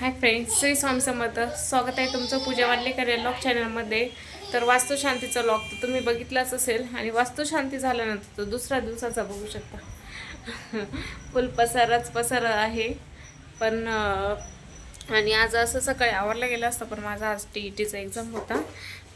Hi friends Shri Swami समर्थ. स्वागत आहे तुमचं पूजा वाडलेकर या चॅनलमध्ये. तर वास्तुशांतीचा लॉग तर तुम्ही बघितलाच असेल आणि वास्तुशांती झाल्यानंतर तो दुसऱ्या दिवसाचा बघू शकता. फुल पसाराच पसारा आहे. पण आणि आज असं सकाळी आवरला गेलं असतं पण माझा आज टी ई टीचा एक्झाम होता.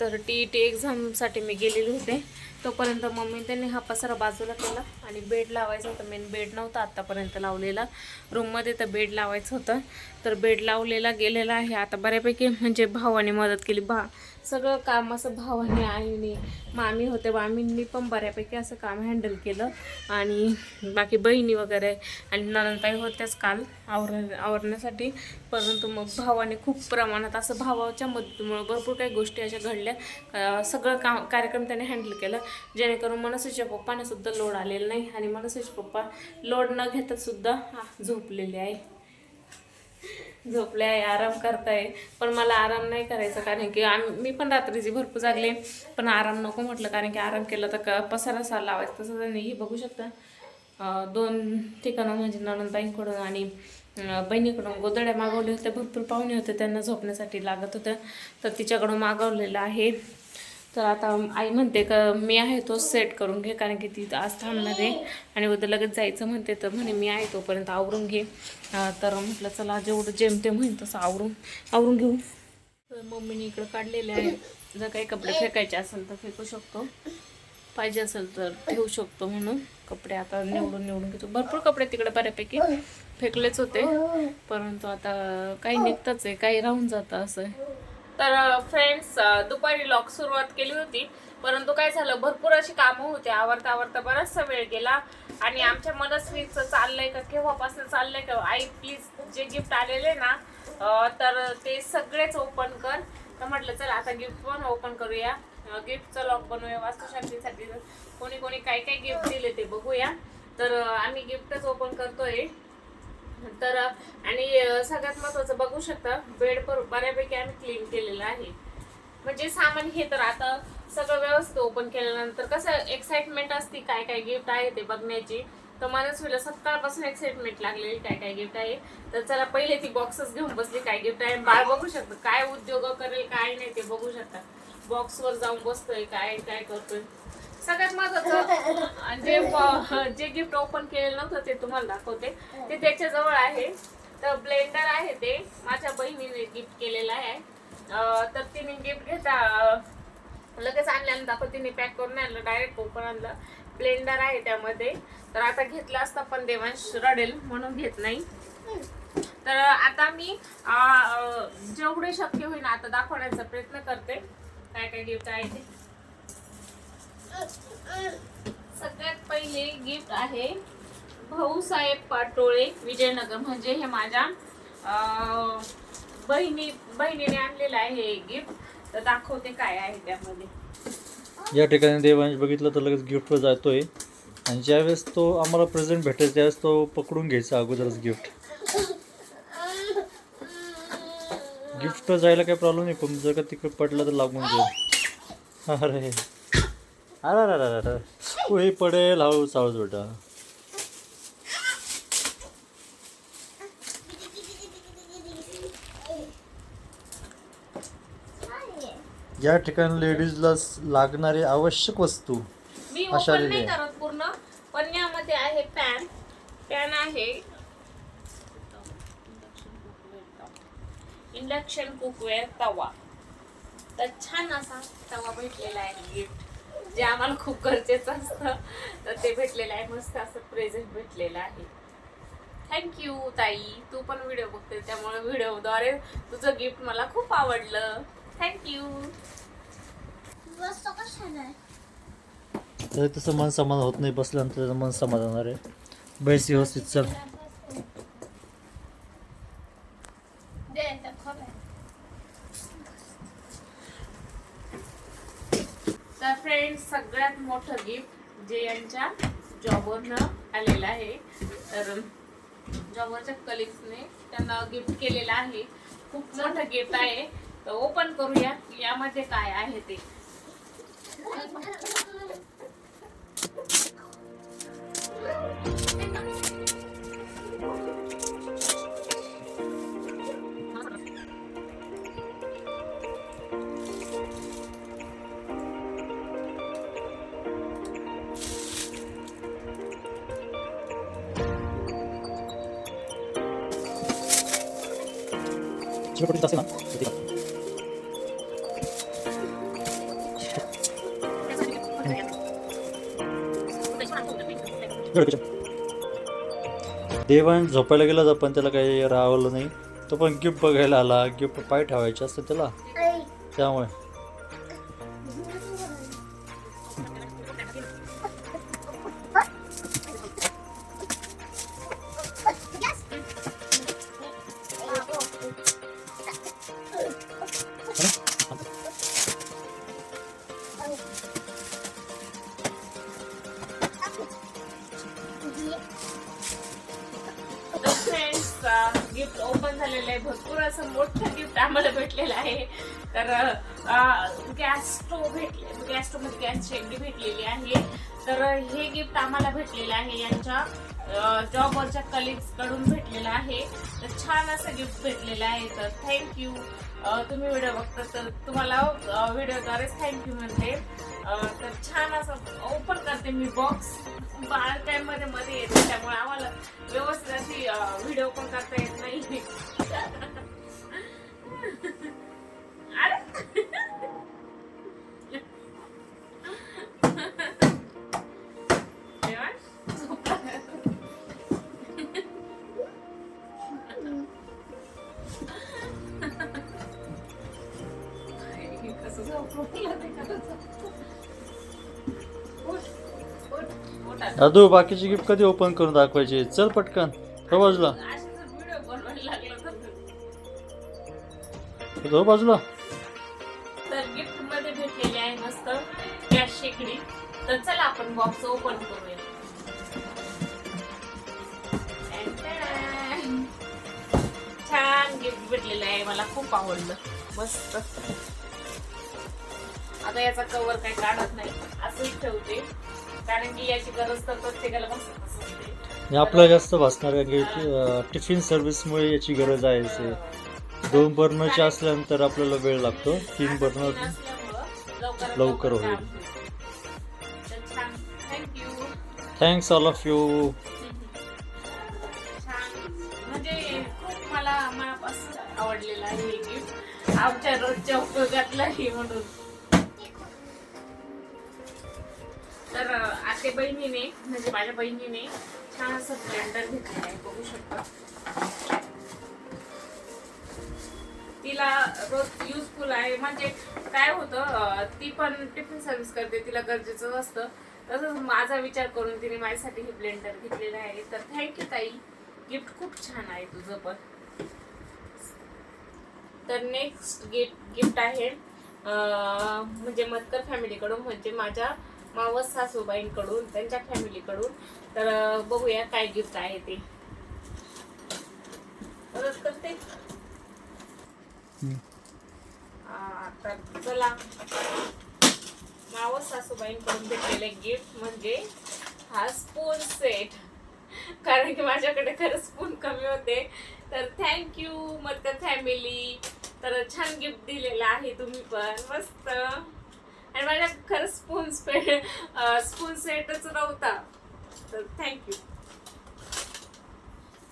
तर टी ई टी एक्झामसाठी मी गेलेले होते. तोपर्यंत मम्मी त्यांनी हा पसारा बाजूला केला आणि बेड लावायचा होता. मेन बेड नव्हता आत्तापर्यंत लावलेला. रूममध्ये तर बेड लावायचं होतं. तर बेड लावलेला गेलेला आहे. आता बऱ्यापैकी म्हणजे भावाने मदत केली. भा सगळं काम असं भावाने आईने मामी होते मामींनी पण बऱ्यापैकी असं काम हँडल केलं. आणि बाकी बहिणी वगैरे आणि ननंदताई होत्याच काल आवर आवरण्यासाठी. परंतु मग भावाने खूप प्रमाणात असं भावाच्या मदतीमुळे भरपूर काही गोष्टी अशा घडल्या. सगळं काम कार्यक्रम त्याने हँडल केलं. जेणेकरून मनसेच्या पप्पाने सुद्धा लोड आलेला नाही आणि मनसेचे पप्पा लोड न घेता सुद्धा झोपलेले आहे. झोपले आहे आराम करताय. पण मला आराम नाही करायचा कारण की आम मी पण रात्रीची भरपूर जागले पण आराम नको म्हटलं कारण की आराम केला तर क पसारा लावायचा. तसं त्यांनी हे बघू शकता. दोन ठिकाणं म्हणजे ननंदबाईंकडून आणि बहिणीकडून गोदड्या मागवल्या होत्या भरपूर पाहुणे होते त्यांना झोपण्यासाठी लागत होत्या तर तिच्याकडून मागवलेलं आहे. तर आता आई म्हणते का मी आहे तो सेट करून घे कारण की ती आज थांबणार आहे. आणि उद्या लगेच जायचं म्हणते तर म्हणे मी आहे तोपर्यंत आवरून घे. तर म्हटलं चला जेवढं जेमते म्हणेन तसं आवरून आवरून घेऊ. तर मम्मीने इकडं काढलेले आहे. जर काही कपडे फेकायचे असेल तर फेकू शकतो. पाहिजे असेल तर ठेवू शकतो म्हणून. कपडे आता निवडून निवडून घेतो. भरपूर कपडे तिकडे बऱ्यापैकी फेकलेच होते. परंतु आता काही निघतच आहे काही राहून जातं असं तर फ्रेंड्स दुपारी लॉक सुरुवात केली होती. परंतु काय झालं भरपूर अशी कामं होती. आवरता आवरता बराचसा वेळ गेला. आणि आमच्या मनस्वीचं चाललंय का केव्हापासून चाललंय का आई प्लीज जे गिफ्ट आलेले ना तर ते सगळेच ओपन कर. तर म्हटलं चल आता गिफ्ट पण ओपन करूया. गिफ्टचं लॉक बनवूया वास्तुशांतीसाठी. कोणी कोणी काय काय गिफ्ट दिले ते बघूया. तर आम्ही गिफ्टच ओपन करतोय. तर आणि सगळ्यात महत्वाचं बघू शकता बेड पर बऱ्यापैकी आम्ही क्लीन केलेलं आहे. म्हणजे सामान हे तर आता सगळं व्यवस्थित ओपन केल्यानंतर कसं एक्साइटमेंट असते काय काय गिफ्ट आहे ते बघण्याची. तर मनस्वीला सकाळपासून एक्साइटमेंट लागलेली काय काय गिफ्ट आहे. तर चला पहिले ती बॉक्सच घेऊन बसली काय गिफ्ट आहे. बाळ बघू शकतं काय उद्योग करेल काय नाही ते बघू शकता. बॉक्सवर जाऊन बसतोय काय काय करतोय. सगळ्यात महत्वाचं जे जे गिफ्ट ओपन केलेलं नव्हतं ते तुम्हाला दाखवते. ते त्याच्याजवळ आहे. तर ब्लेंडर आहे ते. माझ्या बहिणीने गिफ्ट केलेलं आहे. तर तिने गिफ्ट घेता लगेच आणल्यानं दाखव तिने पॅक करून आणलं डायरेक्ट ओपन आणलं. ब्लेंडर आहे त्यामध्ये. तर आता घेतलं असतं पण देवांश रडेल म्हणून घेत नाही. तर आता मी जेवढे शक्य होईल आता दाखवण्याचा प्रयत्न करते. काय काय गिफ्ट आहे ते सगळ्यात पहिले गिफ्ट आहे भाऊसाहेब पाटोळे विजयनगर. म्हणजे हे माझ्या बहिणी बहिणीने आणलेलं आहे हे गिफ्ट. तर दाखवते काय आहे त्यामध्ये. या ठिकाणी देवांश बघितलं तर लगेच गिफ्टवर जातोय. आणि ज्यावेळेस तो आम्हाला प्रेझेंट भेटेल त्यावेळेस तो पकडून घ्यायचा अगोदरच गिफ्ट गिफ्ट जायला काही प्रॉब्लेम नाही पण जर का तिकडे पडलं तर लागून जाईल. अरे. अरे पुढे पडेल हळूच हळूच बेटा या ठिकाणी लेडीजला लागणारी आवश्यक वस्तू मी अशा नाही. करत पूर्ण पण यामध्ये आहे पॅन. पॅन आहे इंडक्शन कुकवेअर तवा. तर छान असा तवा भेटलेला आहे गिफ्ट जे आम्हाला खूप गरजेचं असतं तर ते भेटलेलं आहे. मस्त असं प्रेझेंट भेटलेलं आहे. थँक्यू ताई. तू पण व्हिडिओ बघते त्यामुळे व्हिडिओद्वारे तुझं गिफ्ट मला खूप आवडलं. थँक्यू तर तसं मन समाधान होत नाही बसल्यानंतर मन समाधान होणार आहे. बैस व्यवस्थित चल. तर फ्रेंड सगळ्यात मोठं गिफ्ट जे यांच्या जॉबवरनं आलेलं आहे तर जॉबवरच्या कलिग्सने त्यांना गिफ्ट केलेलं आहे. खूप मोठं गिफ्ट आहे. तर ओपन करूया. यामध्ये काय आहे ते? चिकटपट्टी असते ना. देवान झोपायला गेला पण त्याला काही राहवलं नाही. तो पण गिफ्ट बघायला आला गिफ्ट पाय ठेवायचे असते त्याला. त्यामुळे. फ्रेंड्स गिफ्ट ओपन झालेलं आहे. भरपूर असं मोठं गिफ्ट आम्हाला भेटलेलं आहे. तर गॅस स्टोव भेटले. गॅस स्टोव गॅस शेगडी भेटलेली आहे. तर हे गिफ्ट आम्हाला भेटलेलं आहे यांच्या. जॉबवरच्या कलिग्सकडून भेटलेला आहे. तर छान असं गिफ्ट भेटलेलं आहे. तर थँक्यू तुम्ही व्हिडिओ बघता तर तुम्हाला व्हिडिओद्वारेच थँक्यू म्हणते. तर छान असं ओपन करते मी बॉक्स बाळ काय मध्ये मध्ये येते त्यामुळे आम्हाला व्यवस्थित अशी व्हिडिओ पण करता येत नाही. अरे! दादू बाकीची गिफ्ट कधी ओपन करून दाखवायची? चल पटकन. हो बाजूला. अशी जर हो बाजूला. तर गिफ्टमध्ये भेटलेली आहे मस्त गॅस शेकडी तर चला आपण बॉक्स ओपन करूया. छान गिफ्ट भेटलेलं आहे. मला खूप आवडलं. मस्त. आता याचा कवर काही काढत नाही. असंच ठेवते. कारण की याची गरज तर प्रत्येकाला बसत असते. हे आपल्याला जास्त भासणार आहे की अं, टिफिन सर्व्हिसमुळे याची गरज आहे असे. दोन बर्नरचे असल्यानंतर आपल्याला वेळ लागतो. तीन बर्नर लवकर होईल. Thank you thanks all of you छान. म्हणजे खूप मला मनापासून आवडलेलं आहे हे गिफ्ट आमच्या रोजच्या उपयोगातलं हे म्हणून. तर आते बहिणीने म्हणजे माझ्या बहिणीने छान असं ब्लेंडर घेतलेलं आहे बघू शकता. तिला रोज युजफुल आहे. म्हणजे काय होतं ती पण टिफिन सर्व्हिस करते तिला गरजेचं असतं. तसंच माझा विचार करून तिने माझ्यासाठी हे ब्लेंडर घेतलेलं आहे. तर थँक्यू ताई. गिफ्ट खूप छान आहे तुझं पण. तर नेक्स्ट गिफ्ट गिफ्ट आहे म्हणजे मतकर फॅमिलीकडून म्हणजे माझ्या मावस सासूबाईंकडून त्यांच्या फॅमिलीकडून. तर बघूया काय गिफ्ट आहे ते. मदत करते. आ, तर चला. मावस सासूबाईंकडून भेटलेले गिफ्ट म्हणजे हा स्पून सेट कारण की माझ्याकडे खरं स्पून कमी होते. तर थँक्यू मत फॅमिली तर छान गिफ्ट दिलेलं आहे तुम्ही पण. मस्त. आणि माझ्या खरं स्पून स्पे स्पून सेटच नव्हता. तर थँक्यू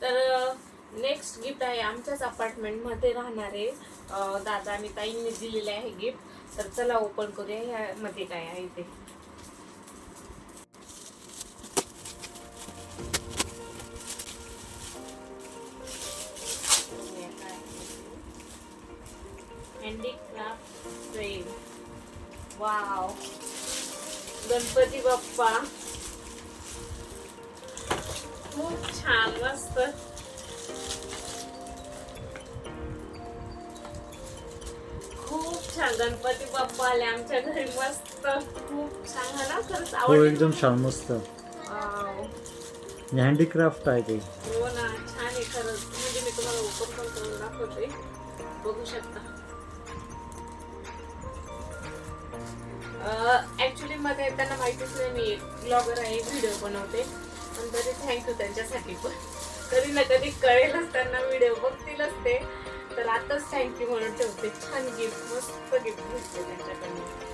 तर नेक्स्ट गिफ्ट आहे आमच्याच अपार्टमेंटमध्ये राहणारे दादा आणि ताईंनी दिलेले आहे गिफ्ट तर चला ओपन करूया. ह्यामध्ये काय आहे ते. Handicraft frame wow Ganpati Bappa. खूप छान मस्त. खूप छान गणपती बाप्पा आले आमच्या घरी मस्त. खूप छान हा ना? खरंच हो आवडलं. एकदम छान मस्त. हँडीक्राफ्ट आहे ते. हो ना छान आहे खरंच. म्हणजे मी तुम्हाला ओपन पण करून दाखवते. बघू शकता. ऍक्च्युली मध्ये त्यांना माहितीच नाही मी ब्लॉगर आहे व्हिडिओ बनवते. पण तरी थँक्यू त्यांच्यासाठी पण. कधी ना कधी कळेलच त्यांना व्हिडिओ बघतीलच ते. तर आताच थँक्यू म्हणून ठेवते. छान गिफ्ट मस्त गिफ्ट भेटते त्यांच्याकडनं.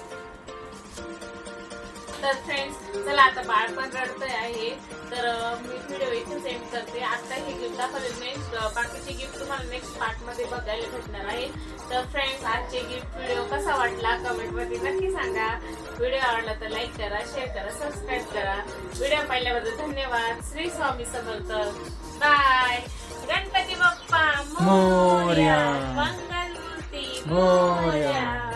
तर फ्रेंड्स चला आता बाळ पण रडतंय आहे. तर मी व्हिडिओ इथे सेंड करते. आता हे गिफ्ट दाखवले नेक्स्ट बाकीचे गिफ्ट तुम्हाला नेक्स्ट पार्टमध्ये बघायला भेटणार आहे. तर फ्रेंड्स आजचे गिफ्ट व्हिडिओ कसा वाटला कमेंटमध्ये नक्की सांगा. व्हिडिओ आवडला तर लाईक करा शेअर करा सबस्क्राईब करा. व्हिडिओ पाहिल्याबद्दल धन्यवाद. श्री स्वामी समर्थ. बाय गणपती बाप्पा मोरया. मंगलमूर्ती. मोरया.